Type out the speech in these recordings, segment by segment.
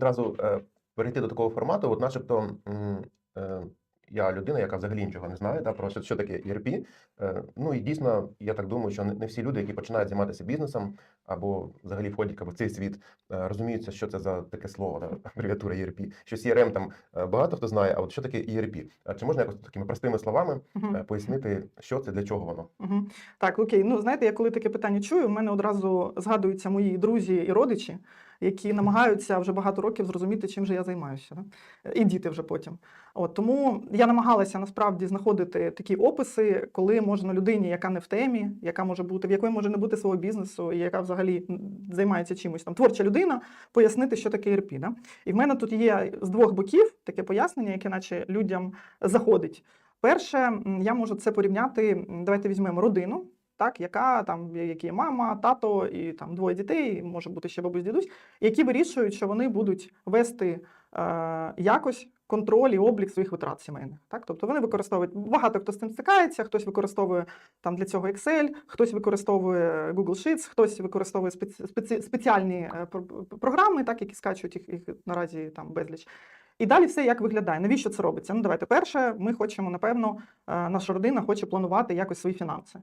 відразу е, перейти до такого формату, от начебто. е, Я людина, яка взагалі нічого не знає, да, про що, що таке ERP. Е, Ну і дійсно, я так думаю, що не всі люди, які починають займатися бізнесом або взагалі входять в цей світ, е, розуміються, що це за таке слово, да, абревіатура ERP. Що CRM там е, багато хто знає, а от що таке ERP? Чи можна якось такими простими словами е, пояснити, що це, для чого воно? Угу. Так, окей. Ну знаєте, я коли таке питання чую, в мене одразу згадуються мої друзі і родичі, які намагаються вже багато років зрозуміти, чим же я займаюся. Да? І діти вже потім. От тому я намагалася насправді знаходити такі описи, коли можна людині, яка не в темі, яка може бути, в якої може не бути свого бізнесу, і яка взагалі займається чимось там творча людина, пояснити, що таке ERP. Да? І в мене тут є з двох боків таке пояснення, яке наче людям заходить. Перше, я можу це порівняти. Давайте візьмемо родину, так, яка там які мама, тато і там двоє дітей, може бути ще бабусь дідусь, які вирішують, що вони будуть вести е, якось контроль і облік своїх витрат сімейних. Так, тобто вони використовують багато хто з цим стикається, хтось використовує там для цього Excel, хтось використовує Google Sheets, хтось використовує спеці, спеці, спеціальні е, програми, так, які скачують їх, їх наразі там безліч. І далі все як виглядає. Навіщо це робиться? Ну, давайте перше, ми хочемо, напевно, е, наша родина хоче планувати якось свої фінанси.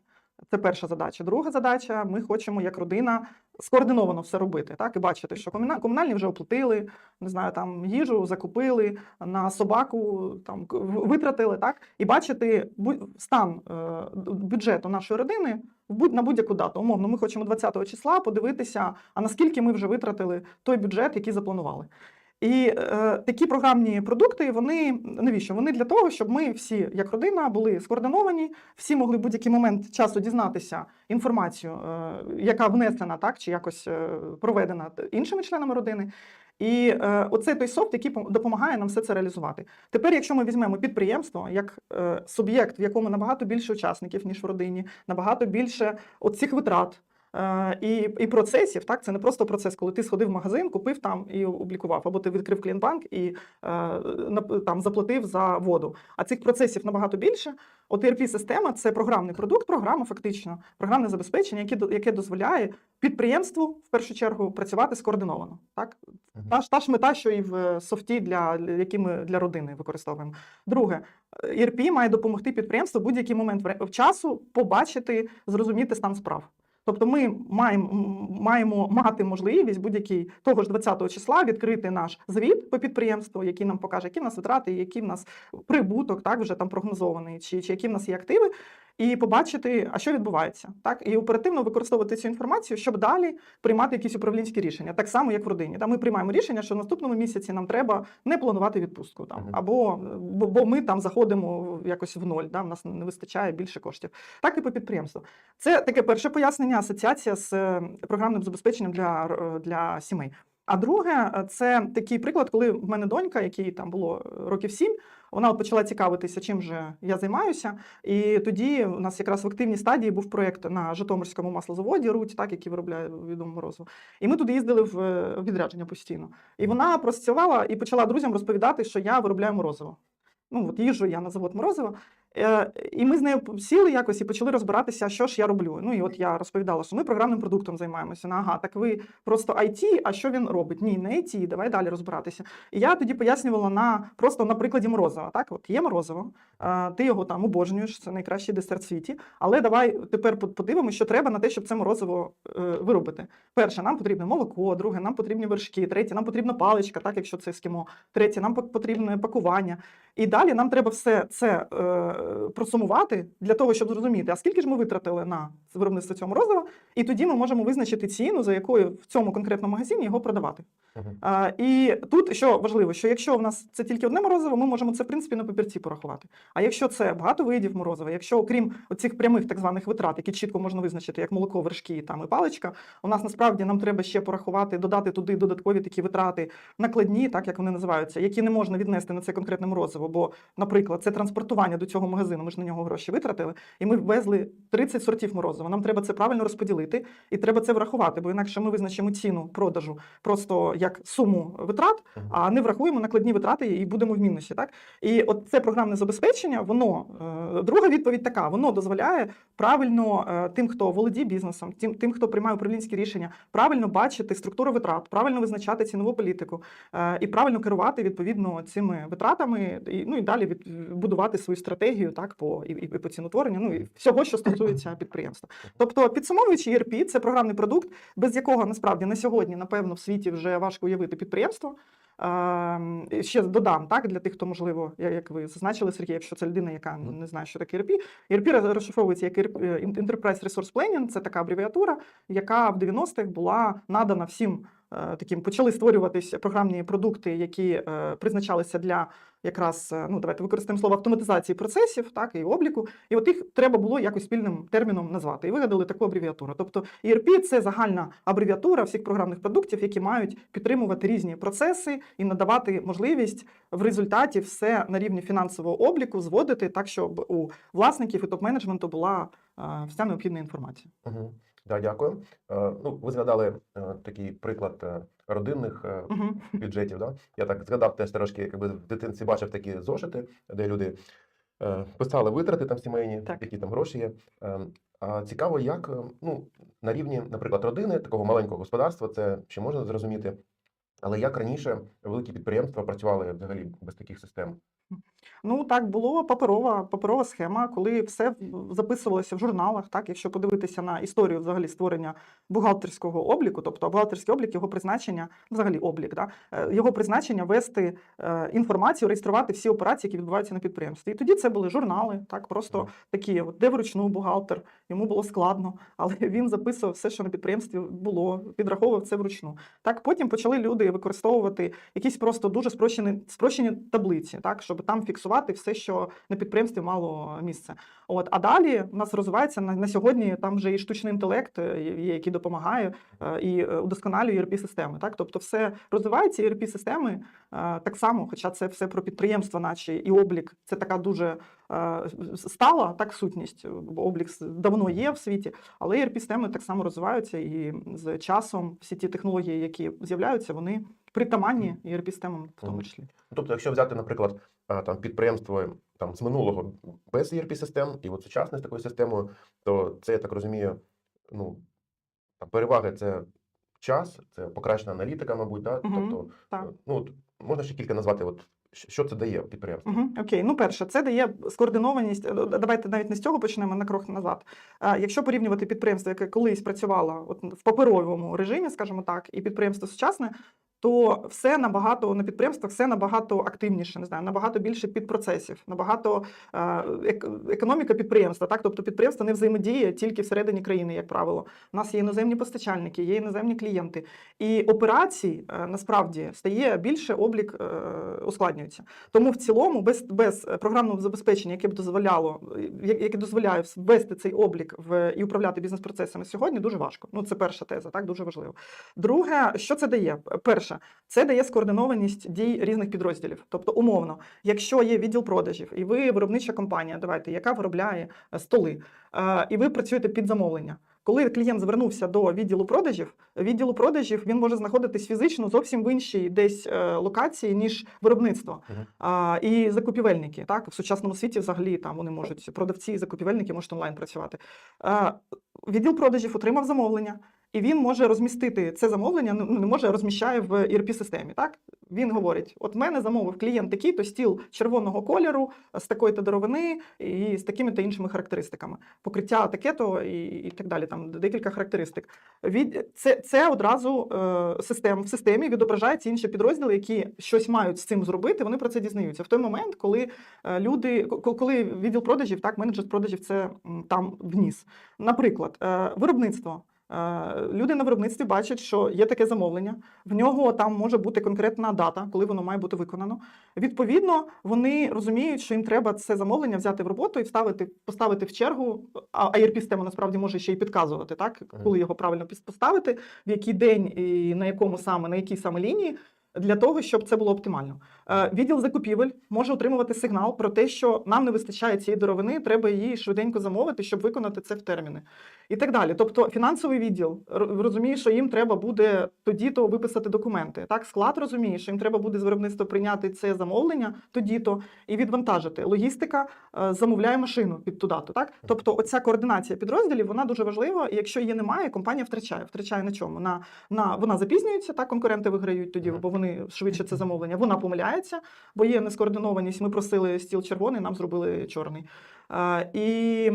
Це перша задача. Друга задача: ми хочемо як родина скоординовано все робити, так і бачити, що комуна- комунальні вже оплатили, не знаю, там їжу закупили, на собаку там витратили, так і бачити стан е, бюджету нашої родини на будь-яку дату. Умовно, ми хочемо 20 числа подивитися, а наскільки ми вже витратили той бюджет, який запланували. І е, такі програмні продукти, вони навіщо? Вони для того, щоб ми всі, як родина, були скоординовані, всі могли в будь-який момент часу дізнатися інформацію, е, яка внесена так чи якось е, проведена іншими членами родини. І е, оце той софт, який допомагає нам все це реалізувати. Тепер, якщо ми візьмемо підприємство як е, суб'єкт, в якому набагато більше учасників, ніж в родині, набагато більше оцих витрат. Е, І, і процесів, так, це не просто процес, коли ти сходив в магазин, купив там і облікував, або ти відкрив клієнтбанк і е, там заплатив за воду. А цих процесів набагато більше. От ERP-система це програмний продукт, програма фактично, програмне забезпечення, яке, яке дозволяє підприємству в першу чергу працювати скоординовано. Так? Та ж, та ж мета, що і в е, софті, для, які ми для родини використовуємо. Друге, ERP має допомогти підприємству в будь-який момент в часу побачити, зрозуміти стан справ. Тобто ми маємо, маємо мати можливість будь-який того ж 20 числа відкрити наш звіт по підприємству, який нам покаже, які в нас витрати, які в нас прибуток, так вже там прогнозований, чи, чи які в нас є активи, і побачити, а що відбувається, так і оперативно використовувати цю інформацію, щоб далі приймати якісь управлінські рішення, так само як в родині. Та ми приймаємо рішення, що в наступному місяці нам треба не планувати відпустку там, або бо, бо ми там заходимо якось в ноль, да, в нас не вистачає більше коштів. Так і по підприємству. Це таке перше пояснення, асоціація з е, програмним забезпеченням для, для сімей. А друге, е, це такий приклад, коли в мене донька, якій там було е, років сім, вона почала цікавитися, чим же я займаюся. І тоді у нас якраз в активній стадії був проєкт на Житомирському маслозаводі Руть, так, який виробляє відому морозу. І ми туди їздили в відрядження постійно. І вона працювала і почала друзям розповідати, що я виробляю морозиво. Ну, от їжу я на завод морозиво. Е, І ми з нею сіли якось і почали розбиратися, що ж я роблю. Ну і от я розповідала, що ми програмним продуктом займаємося. Ну, ага, так ви просто IT, а що він робить? Ні, не IT, давай далі розбиратися. І я тоді пояснювала на просто на прикладі морозива. Так, от є морозиво, е, ти його там обожнюєш, це найкращий десерт в світі. Але давай тепер подивимося, що треба на те, щоб це морозиво е, виробити. Перше, нам потрібне молоко, друге, нам потрібні вершки, третє, нам потрібна паличка, так якщо це ескімо, третє, нам потрібне пакування. І далі нам треба все це просумувати для того, щоб зрозуміти, а скільки ж ми витратили на виробництво цього морозива, і тоді ми можемо визначити ціну, за якою в цьому конкретному магазині його продавати. Мгм. А, і тут що важливо, що якщо в нас це тільки одне морозиво, ми можемо це в принципі на папірці порахувати. А якщо це багато видів морозива, якщо окрім оцих прямих так званих витрат, які чітко можна визначити, як молоко, вершки там і паличка, у нас насправді нам треба ще порахувати, додати туди додаткові такі витрати, накладні, так як вони називаються, які не можна віднести на це конкретне морозиво. Бо, наприклад, це транспортування до цього магазину. Ми ж на нього гроші витратили, і ми ввезли 30 сортів морозива. Нам треба це правильно розподілити, і треба це врахувати, бо інакше ми визначимо ціну продажу просто як. суму витрат, а не врахуємо накладні витрати і будемо в мінусі. Так і от це програмне забезпечення. Воно е, друга відповідь така: воно дозволяє правильно е, тим, хто володіє бізнесом, тим, тим, хто приймає управлінські рішення, правильно бачити структуру витрат, правильно визначати цінову політику е, і правильно керувати відповідно цими витратами, і ну і далі від, будувати свою стратегію так по і, і по ціноутворенню, ну і всього, що стосується підприємства. Тобто, підсумовуючи, ERP – це програмний продукт, без якого насправді на сьогодні, напевно, в світі вже важко уявити підприємство. Ем, Ще додам так для тих, хто можливо, як ви зазначили, Сергій, якщо це людина, яка не знає, що таке ERP. ERP розшифровується як ERP, е, Enterprise Resource Planning, це така абревіатура, яка в 90-х була надана всім е, таким. Почали створюватися програмні продукти, які е, призначалися для якраз е, ну давайте використаємо слово автоматизації процесів, так і обліку. І от їх треба було якось спільним терміном назвати. І вигадали таку абревіатуру. Тобто ERP – це загальна абревіатура всіх програмних продуктів, які мають підтримувати різні процеси і надавати можливість в результаті все на рівні фінансового обліку зводити так, щоб у власників і топ-менеджменту була вся необхідна інформація. Угу. Да, дякую. Е, ну, ви згадали е, такий приклад е, родинних бюджетів. Да? Я так згадав теж трошки, якби в дитинстві бачив такі зошити, де люди писали витрати там сімейні, Так. які там гроші є. А цікаво, як ну, на рівні, наприклад, родини, такого маленького господарства, це ще можна зрозуміти. Але як раніше великі підприємства працювали взагалі без таких систем? Ну так було паперова, паперова схема, коли все записувалося в журналах. Так, якщо подивитися на історію взагалі створення бухгалтерського обліку, тобто бухгалтерський облік, його призначення, взагалі облік, да, е, його призначення вести е, інформацію, реєструвати всі операції, які відбуваються на підприємстві. І тоді це були журнали, так просто такі, от, де вручну бухгалтер, йому було складно, але він записував все, що на підприємстві було, підраховував це вручну. Так, потім почали люди використовувати якісь просто дуже спрощені, спрощені таблиці, так, щоб там фіксувати все, що на підприємстві мало місце. От, а далі в нас розвивається на, на сьогодні там вже і штучний інтелект, е, є, який допомагає е, і удосконалює ERP-системи. Так? Тобто все розвивається, і ERP-системи е, так само, хоча це все про підприємства, наче і облік, це така дуже стала так сутність, бо облік давно є в світі, але ERP-системи так само розвиваються, і з часом всі ті технології, які з'являються, вони притаманні ERP-системам в тому числі. Тобто, якщо взяти, наприклад, там підприємство там з минулого без ERP-систем і от сучасне з такою системою, то це я так розумію, ну там переваги це час, це покращена аналітика, мабуть, да? Мгм, тобто, так. е, ну от можна ще кілька назвати, от що це дає підприємству? Угу, окей, ну перше, це дає скоординованість. е, Давайте навіть не з цього почнемо на крок назад. А якщо порівнювати підприємство, яке колись працювало от в паперовому режимі, скажімо так, і підприємство сучасне. То все набагато на підприємствах все набагато активніше, не знаю, набагато більше підпроцесів, набагато е, ек- економіка підприємства. Так, тобто підприємство не взаємодіє тільки всередині країни, як правило. У нас є іноземні постачальники, є іноземні клієнти, і операцій е, насправді стає більше, облік е, ускладнюється. Тому в цілому, без, без програмного забезпечення, яке б дозволяло, яке дозволяє ввести цей облік в і управляти бізнес-процесами сьогодні, дуже важко. Ну, це перша теза, так дуже важливо. Друге, що це дає? Перше, це дає скоординованість дій різних підрозділів. Тобто, умовно, якщо є відділ продажів, і ви виробнича компанія, давайте, яка виробляє е, столи, е, і ви працюєте під замовлення. Коли клієнт звернувся до відділу продажів, відділу продажів він може знаходитись фізично зовсім в іншій десь е, локації, ніж виробництво. Мгм. А, і закупівельники. Так, в сучасному світі взагалі там вони можуть продавці і закупівельники можуть онлайн працювати. А, відділ продажів отримав замовлення. І він може розмістити це замовлення, ну не може, розміщає в ERP-системі. Так він говорить: от мене замовив клієнт такий, то стіл червоного кольору з такої то деревини і з такими та іншими характеристиками. Покриття таке-то і, і так далі. Там декілька характеристик. Від це, це одразу е, систем в системі відображаються інші підрозділи, які щось мають з цим зробити. Вони про це дізнаються в той момент, коли е, люди, коли відділ продажів, так менеджер продажів це там вніс. Наприклад, е, виробництво. Е, Люди на виробництві бачать, що є таке замовлення. В нього там може бути конкретна дата, коли воно має бути виконано. Відповідно, вони розуміють, що їм треба це замовлення взяти в роботу і вставити, поставити в чергу. А ERP-система насправді може ще й підказувати, так коли його правильно поставити, в який день і на якому саме на якій саме лінії. для того, щоб це було оптимально. Е, Відділ закупівель може отримувати сигнал про те, що нам не вистачає цієї деревини, треба її швиденько замовити, щоб виконати це в терміни. І так далі. Тобто фінансовий відділ розуміє, що їм треба буде тоді-то виписати документи. Так, склад розуміє, що їм треба буде з виробництва прийняти це замовлення тоді-то і відвантажити. Логістика е, замовляє машину під туди-то. Так, тобто, оця координація підрозділів вона дуже важлива. І якщо її немає, компанія втрачає. Втрачає на чому? На, на вона запізнюється, так конкуренти виграють тоді, бо вони швидше це замовлення. Вона помиляється, бо є нескоординованість. Ми просили стіл червоний, нам зробили чорний. І,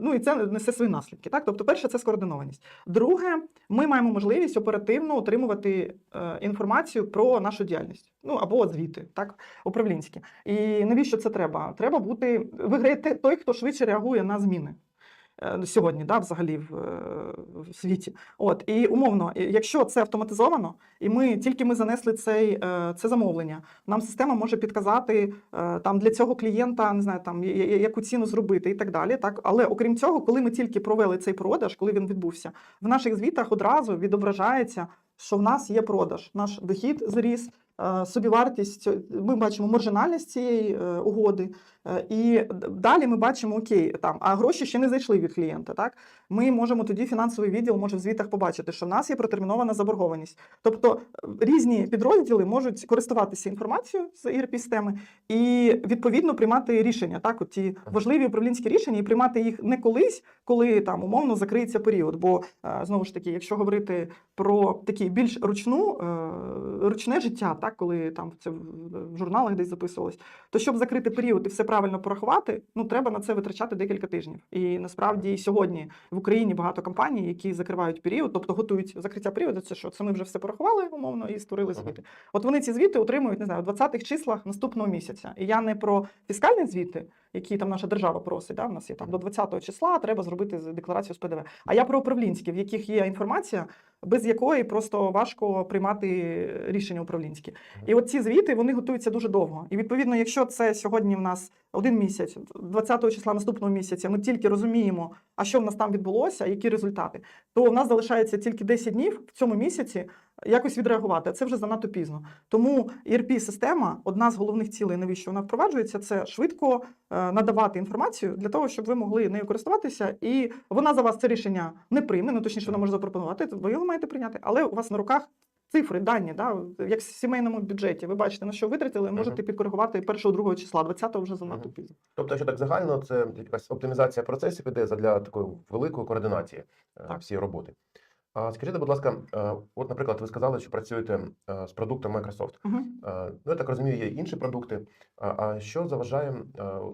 ну, і це несе свої наслідки. Так? Тобто, перше, це скоординованість. Друге, ми маємо можливість оперативно отримувати е, інформацію про нашу діяльність. Ну або звіти, так, управлінські. І навіщо це треба? Треба бути виграє той, хто швидше реагує на зміни. Е, Сьогодні, да, взагалі в, е, в світі. От і умовно, якщо це автоматизовано, і ми тільки ми занесли цей, е, це замовлення, нам система може підказати там для цього клієнта, не знаю, там яку ціну зробити і так далі. Так, але окрім цього, коли ми тільки провели цей продаж, коли він відбувся, в наших звітах одразу відображається, що в нас є продаж, наш дохід зріс. Е, Собівартість, ми бачимо маржинальність цієї е, угоди, е, і далі ми бачимо окей, там, а гроші ще не зайшли від клієнта. Так ми можемо тоді фінансовий відділ може в звітах побачити, що в нас є протермінована заборгованість. Тобто е, різні підрозділи можуть користуватися інформацією з erp системи і відповідно приймати рішення. Так, от ті важливі управлінські рішення, і приймати їх не колись, коли там умовно закриється період. Бо е, знову ж таки, якщо говорити про такі більш ручну е, ручне життя, так коли там це в журналах десь записувалось, то щоб закрити період і все правильно порахувати, ну треба на це витрачати декілька тижнів. І насправді сьогодні в Україні багато компаній, які закривають період, тобто готують закриття періоду. Це що це ми вже все порахували умовно і створили звіти. От вони ці звіти отримують, не знаю, в 20-х числах наступного місяця. І я не про фіскальні звіти, які там наша держава просить. Да? В нас є там до 20-го числа треба зробити декларацію з ПДВ. А я про управлінські, в яких є інформація, без якої просто важко приймати рішення управлінські. І от ці звіти вони готуються дуже довго. І відповідно, якщо це сьогодні в нас один місяць, 20 числа наступного місяця, ми тільки розуміємо, а що в нас там відбулося, які результати, то в нас залишається тільки 10 днів в цьому місяці якось відреагувати. Це вже занадто пізно. Тому erp система одна з головних цілей, навіщо вона впроваджується, це швидко е, надавати інформацію для того, щоб ви могли нею користуватися, і вона за вас це рішення не прийме. Ну точніше, вона може запропонувати. Ви його маєте прийняти, але у вас на руках. Цифри, дані, да, як в сімейному бюджеті. Ви бачите, на що витратили, можете підкоригувати першого, другого числа, 20-го вже занадто Мгм. пізно. Тобто, якщо так загально, це якась оптимізація процесів іде задля такої великої координації е, Так. всієї роботи. Скажіть, будь ласка, от, наприклад, ви сказали, що працюєте з продуктом Microsoft. Угу. Е, Ну, я так розумію, є інші продукти. А що заважає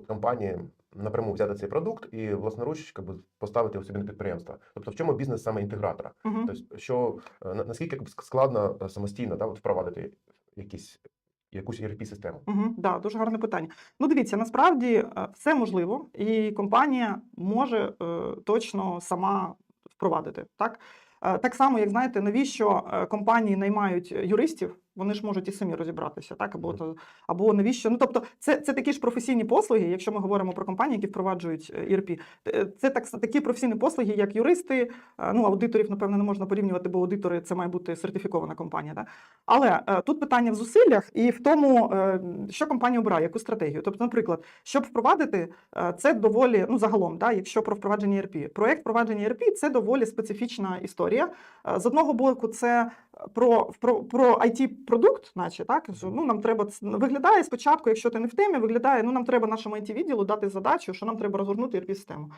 компанії напряму взяти цей продукт і власноруч якби, поставити у собі на підприємство? Тобто, в чому бізнес саме інтегратора? Угу. Тобто, що на- наскільки складно самостійно да, от, впровадити якісь якусь erp систему Угу, да, дуже гарне питання. Ну, дивіться, насправді все можливо, і компанія може е, точно сама впровадити. Так? Е, так само, як знаєте, навіщо е, компанії наймають юристів, вони ж можуть і самі розібратися, так? Або, то, або навіщо? Ну, тобто, це, це такі ж професійні послуги, якщо ми говоримо про компанії, які впроваджують е, ERP. Е, Це так, такі професійні послуги, як юристи. е, Ну, аудиторів, напевно, не можна порівнювати, бо аудитори це має бути сертифікована компанія. Так? Але тут питання в зусиллях і в тому, що компанія обирає, яку стратегію. Тобто, наприклад, щоб впровадити, це доволі ну загалом, да, якщо про впровадження ERP. Проєкт впровадження ERP – це доволі специфічна історія. З одного боку, це про, про, про it продукт, наче так що, ну нам треба виглядає спочатку, якщо ти не в темі, виглядає. Ну нам треба нашому it відділу дати задачу, що нам треба розгорнути ERP систему.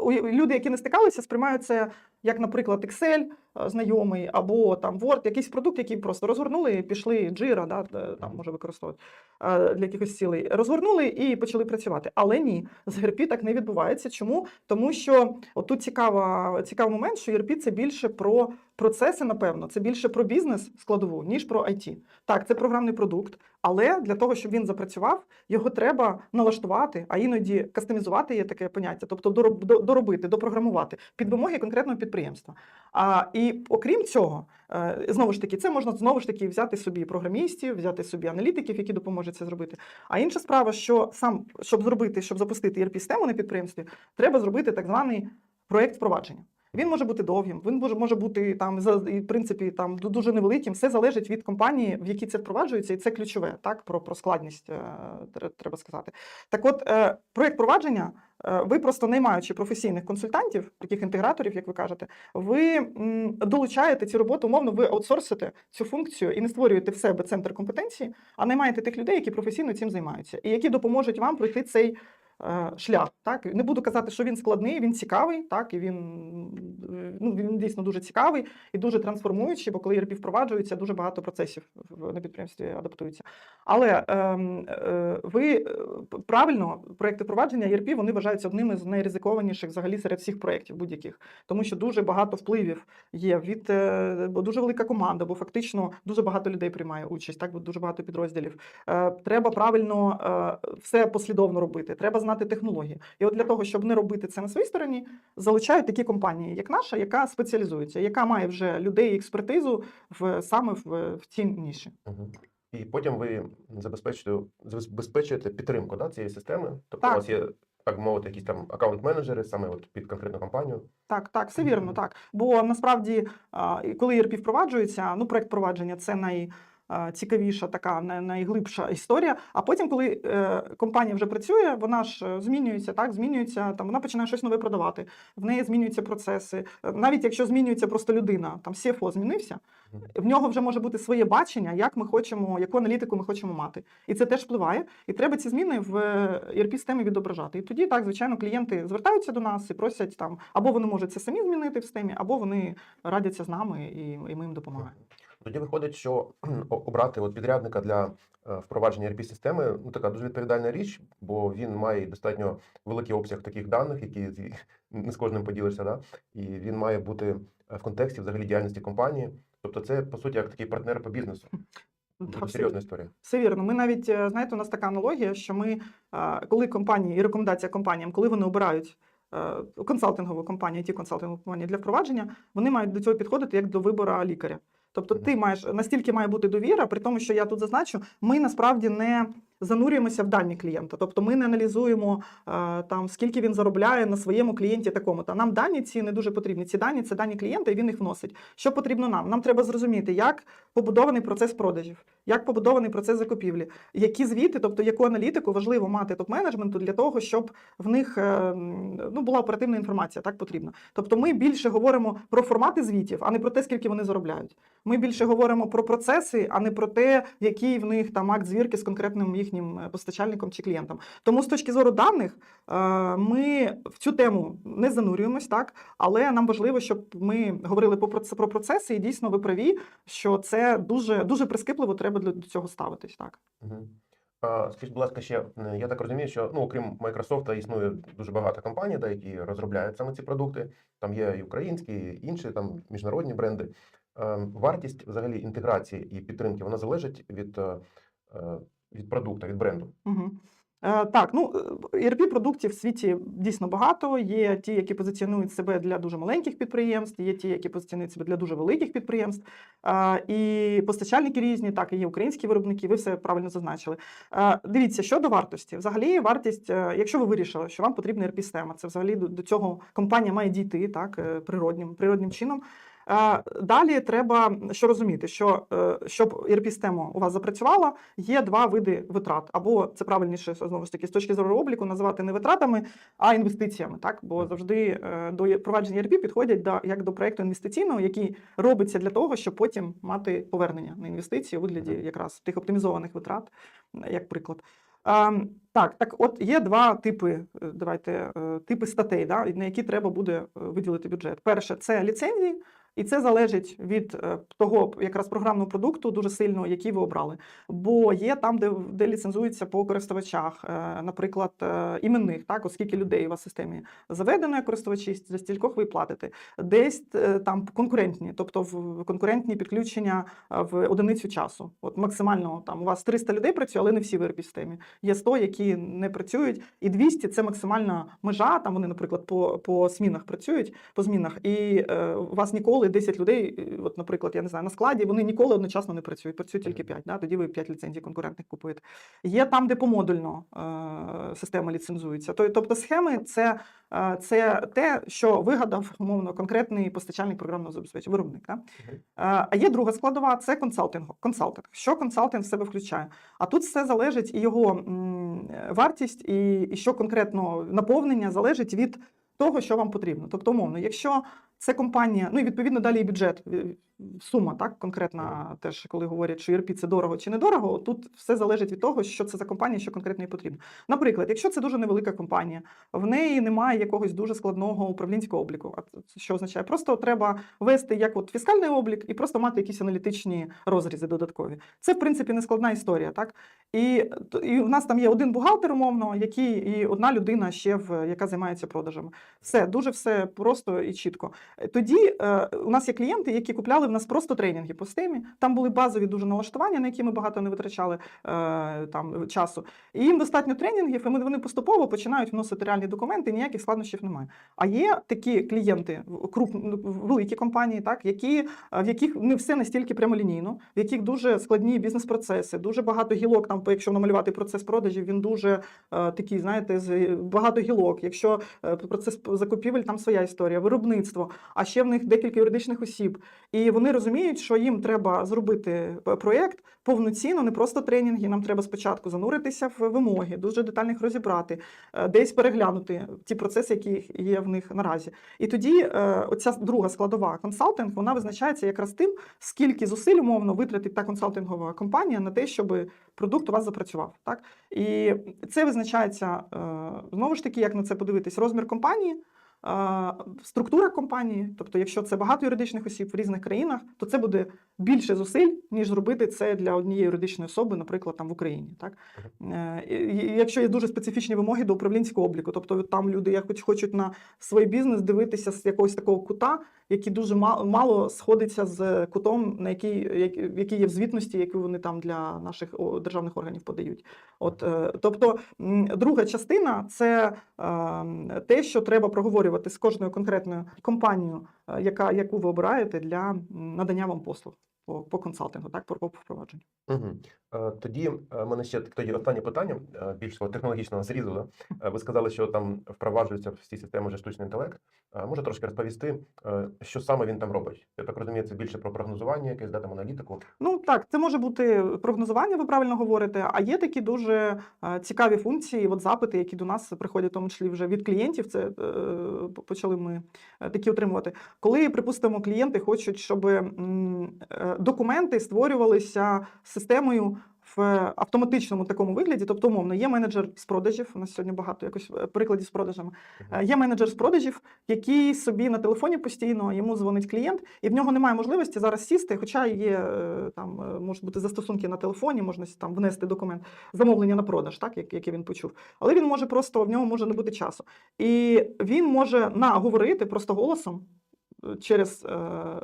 У- Люди, які не стикалися, сприймають це як, наприклад, Excel е, знайомий або там Word, якийсь продукт, який просто розгорнули, і пішли Jira, да, там може використовувати е, для якихось цілей. Розгорнули і почали працювати. Але ні, з ERP так не відбувається. Чому? Тому що отут цікава, цікавий момент, що ERP – це більше про процеси, напевно, це більше про бізнес складову, ніж про IT. Так, це програмний продукт, але для того, щоб він запрацював, його треба налаштувати, а іноді кастомізувати є таке поняття, тобто доробити, допрограмувати під вимоги конкретного підприємства. А, і окрім цього, е, знову ж таки, це можна знову ж таки взяти собі програмістів, взяти собі аналітиків, які допоможуть це зробити. А інша справа, що сам щоб зробити, щоб запустити ERP-систему на підприємстві, треба зробити так званий проєкт впровадження. Він може бути довгим, він може, може бути там за в принципі там ду- дуже невеликим. Все залежить від компанії, в якій це впроваджується, і це ключове, так про, про складність е, треба сказати. Так, от е, проєкт провадження. е, Ви просто наймаючи професійних консультантів, таких інтеграторів, як ви кажете, ви долучаєте цю роботу, умовно, ви аутсорсите цю функцію і не створюєте в себе центр компетенції, а наймаєте тих людей, які професійно цим займаються, і які допоможуть вам пройти цей шлях. Так не буду казати, що він складний, він цікавий, так і він, е, ну, він дійсно дуже цікавий і дуже трансформуючий, бо коли ERP впроваджується, дуже багато процесів на підприємстві адаптуються. Але ем, е, ви е, правильно проекти впровадження ERP вони вважаються одними з найризикованіших взагалі серед всіх проєктів будь-яких, тому що дуже багато впливів є від е, бо дуже велика команда, бо фактично дуже багато людей приймає участь, так бо дуже багато підрозділів. Е, Треба правильно е, все послідовно робити. Треба знати технології. І от для того, щоб не робити це на своїй стороні, залучають такі компанії, як наша, яка спеціалізується, яка має вже людей і експертизу в саме в, в цій ніші. І потім ви забезпечуєте, забезпечуєте підтримку да, цієї системи. Тобто Так. у вас є, так мовити, якісь там аккаунт-менеджери саме от під конкретну компанію. Так, так, все вірно, так. Бо насправді, коли ERP впроваджується, ну, проект впровадження це най. Цікавіша така най- найглибша історія. А потім, коли е, компанія вже працює, вона ж е, змінюється, так змінюється. Там вона починає щось нове продавати. В неї змінюються процеси. Е, Навіть якщо змінюється просто людина, там CFO змінився, в нього вже може бути своє бачення, як ми хочемо, яку аналітику ми хочемо мати. І це теж впливає. І треба ці зміни в erp системі відображати. І тоді, так, звичайно, клієнти звертаються до нас і просять там, або вони можуть це самі змінити в системі, або вони радяться з нами, і, і ми їм допомагаємо. Тоді виходить, що обрати от підрядника для е, впровадження rp системи ну така дуже відповідальна річ, бо він має достатньо великий обсяг таких даних, які не з кожним поділишся, да? і він має бути е, в контексті взагалі діяльності компанії. Тобто, це по суті як такий партнер по бізнесу. Дуже серйозна історія. Все вірно. Ми навіть е, знаєте, у нас така аналогія, що ми, коли компанії і рекомендація компаніям, коли вони обирають консалтингову компанію, ті консалтингову компанію для впровадження, вони мають до цього підходити як до вибору лікаря. Тобто, ти маєш настільки має бути довіра, при тому, що я тут зазначу, ми насправді не занурюємося в дані клієнта. Тобто ми не аналізуємо е, там скільки він заробляє на своєму клієнті такому. Та нам дані ці не дуже потрібні. Ці дані це дані клієнта, і він їх вносить. Що потрібно нам? Нам треба зрозуміти, як побудований процес продажів, як побудований процес закупівлі, які звіти, тобто яку аналітику важливо мати топ-менеджменту для того, щоб в них е, ну, була оперативна інформація, так потрібно. Тобто ми більше говоримо про формати звітів, а не про те, скільки вони заробляють. Ми більше говоримо про процеси, а не про те, який в них там акт звірки з конкретним їхнім е, постачальником чи клієнтом. Тому з точки зору даних е, ми в цю тему не занурюємось, так але нам важливо, щоб ми говорили про процеси, і дійсно ви праві, що це дуже дуже прискіпливо треба до цього ставитись. Так. Скажіть, будь ласка, ще я так розумію, що ну, окрім Microsoft існує дуже багато компаній, да, які розробляють саме ці продукти. Там є і українські, і інші там міжнародні бренди. Е, Вартість взагалі інтеграції і підтримки вона залежить від, е, від продукту, від бренду. Угу. Е, так, ну erp продуктів в світі дійсно багато. Є ті, які позиціонують себе для дуже маленьких підприємств, є ті, які позиціонують себе для дуже великих підприємств. Е, і постачальники різні, так і є українські виробники. Ви все правильно зазначили. Е, дивіться, щодо вартості. Взагалі, вартість, е, якщо ви вирішили, що вам потрібна erp система це взагалі до, цього компанія має дійти так е, природнім, природнім чином. Е, Далі треба що розуміти, що е, щоб ERP-система у вас запрацювала, є два види витрат. Або це правильніше знову ж таки з точки зору обліку називати не витратами, а інвестиціями. Так, бо завжди е, до провадження ERP підходять до як до проекту інвестиційного, який робиться для того, щоб потім мати повернення на інвестиції у вигляді якраз тих оптимізованих витрат, як приклад. Ем, Так, так, от є два типи, давайте типи статей, да, на які треба буде виділити бюджет. Перше це ліцензії, і це залежить від е, того якраз програмного продукту дуже сильно, який ви обрали. Бо є там, де, де ліцензується по користувачах, е, наприклад, е, іменних, так, оскільки людей у вас в системі заведено як користувачі, за стількох ви платите. Десь там конкурентні, тобто в конкурентні підключення в одиницю часу. От максимально там у вас 300 людей працює, але не всі в ERP системі. Є 100, які не працюють, і 200 – це максимальна межа. Там вони, наприклад, по, по змінах працюють, по змінах, і е, у вас ніколи ніколи 10 людей, е, от, наприклад, я не знаю, на складі, вони ніколи одночасно не працюють, працюють тільки 5. Да? Тоді ви 5 ліцензій конкурентних купуєте. Є там, де помодульно е, система ліцензується. Тобто схеми це, е, це те, що вигадав умовно конкретний постачальник програмного забезпечення, виробник. Да? Е, А є друга складова це консалтинг. консалтинг. Що консалтинг в себе включає? А тут все залежить і його вартість, і, і що конкретно наповнення залежить від того, що вам потрібно. Тобто, умовно, якщо це компанія, ну і відповідно далі і бюджет, сума, так конкретна, теж коли говорять, що ERP це дорого чи недорого, тут все залежить від того, що це за компанія, що конкретно їй потрібно. Наприклад, якщо це дуже невелика компанія, в неї немає якогось дуже складного управлінського обліку. Що означає? Просто треба вести як от фіскальний облік і просто мати якісь аналітичні розрізи додаткові. Це в принципі не складна історія, так і, і в нас там є один бухгалтер, умовно, який і одна людина ще в яка займається продажами. Все дуже все просто і чітко. Тоді е, у нас є клієнти, які купляли в нас просто тренінги по стемі. Там були базові дуже налаштування, на які ми багато не витрачали е, там часу. І їм достатньо тренінгів, і вони поступово починають вносити реальні документи, і ніяких складнощів немає. А є такі клієнти, круп, великі компанії, так, які, е, в яких не все настільки прямолінійно, в яких дуже складні бізнес-процеси, дуже багато гілок. Там, якщо намалювати процес продажів, він дуже е, такий, знаєте, з багато гілок. Якщо процес закупівель, там своя історія, виробництво, а ще в них декілька юридичних осіб. І вони розуміють, що їм треба зробити проєкт повноцінно, не просто тренінги. Нам треба спочатку зануритися в вимоги, дуже детально їх розібрати, е, десь переглянути ті процеси, які є в них наразі. І тоді е, оця друга складова консалтинг вона визначається якраз тим, скільки зусиль умовно витратить та консалтингова компанія на те, щоб продукт у вас запрацював. Так і це визначається е, знову ж таки, як на це подивитись, розмір компанії. Структура компанії, тобто, якщо це багато юридичних осіб в різних країнах, то це буде більше зусиль, ніж зробити це для однієї юридичної особи, наприклад, там в Україні. Так Е, якщо є дуже специфічні вимоги до управлінського обліку, тобто там люди як хоч хочуть на свій бізнес дивитися з якогось такого кута, який дуже мало, сходиться з кутом, на який, який є в звітності, яку вони там для наших державних органів подають. От, е, тобто, друга частина це е, те, що треба проговорювати з кожною конкретною компанією, е, яка, яку ви обираєте для надання вам послуг по, по консалтингу, так, по, по впровадженню. Угу. Тоді е, в мене ще тоді останнє питання, е, більш технологічного зрізу. Да? Ви сказали, що там впроваджується в ці системи вже штучний інтелект. Може трошки розповісти, що саме він там робить? Я так розумію, це більше про прогнозування, якесь да, там аналітику. Ну так, це може бути прогнозування, ви правильно говорите. А є такі дуже цікаві функції, от запити, які до нас приходять, в тому числі вже від клієнтів. Це почали ми такі отримувати. Коли, припустимо, клієнти хочуть, щоб документи створювалися системою. В автоматичному такому вигляді, тобто, умовно, є менеджер з продажів. У нас сьогодні багато якось е, прикладів з продажами. Е, Є менеджер з продажів, який собі на телефоні постійно йому дзвонить клієнт, і в нього немає можливості зараз сісти. Хоча є е, там можуть бути застосунки на телефоні, можна там внести документ замовлення на продаж, так як, яке він почув. Але він може просто в нього може не бути часу. І він може наговорити просто голосом. Через е,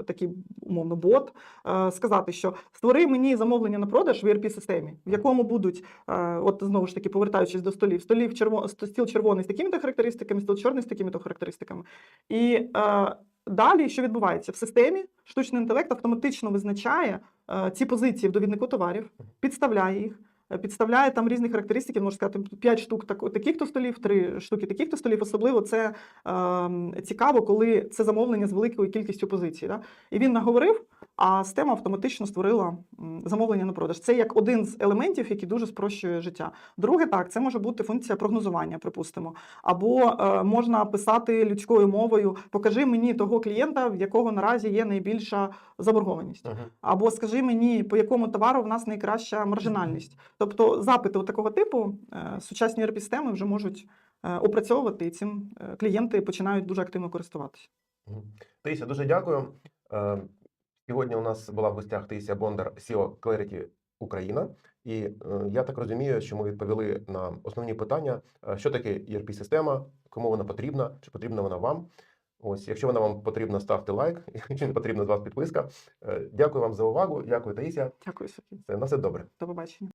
такий умовно бот е, сказати, що створи мені замовлення на продаж в ERP системі, в якому будуть, е, от знову ж таки, повертаючись до столів, столів черво, стіл червоний з такими-то характеристиками, стіл чорний з такими-то характеристиками. І е, далі, що відбувається в системі, штучний інтелект автоматично визначає е, ці позиції в довіднику товарів, підставляє їх. Е, Підставляє там різні характеристики, можна сказати, 5 штук тако- таких-то столів, 3 штуки таких-то столів. Особливо це е, цікаво, коли це замовлення з великою кількістю позицій. Да? І він наговорив, а система автоматично створила замовлення на продаж. Це як один з елементів, який дуже спрощує життя. Друге, так, це може бути функція прогнозування, припустимо. Або е, можна писати людською мовою: покажи мені того клієнта, в якого наразі є найбільша заборгованість. Угу. Або скажи мені, по якому товару в нас найкраща маржинальність. Тобто запити от такого типу е, сучасні ERP-системи вже можуть е, опрацьовувати, і цим е, клієнти починають дуже активно користуватися. Таїся, дуже дякую. Сьогодні у нас була в гостях Таїся Бондар, CEO Clarity Україна. І я так розумію, що ми відповіли на основні питання, що таке ERP-система, кому вона потрібна, чи потрібна вона вам. Ось, якщо вона вам потрібна, ставте лайк, якщо не потрібна з вас підписка. Дякую вам за увагу. Дякую, Таїся. Дякую, Софія. Це на все добре. До побачення.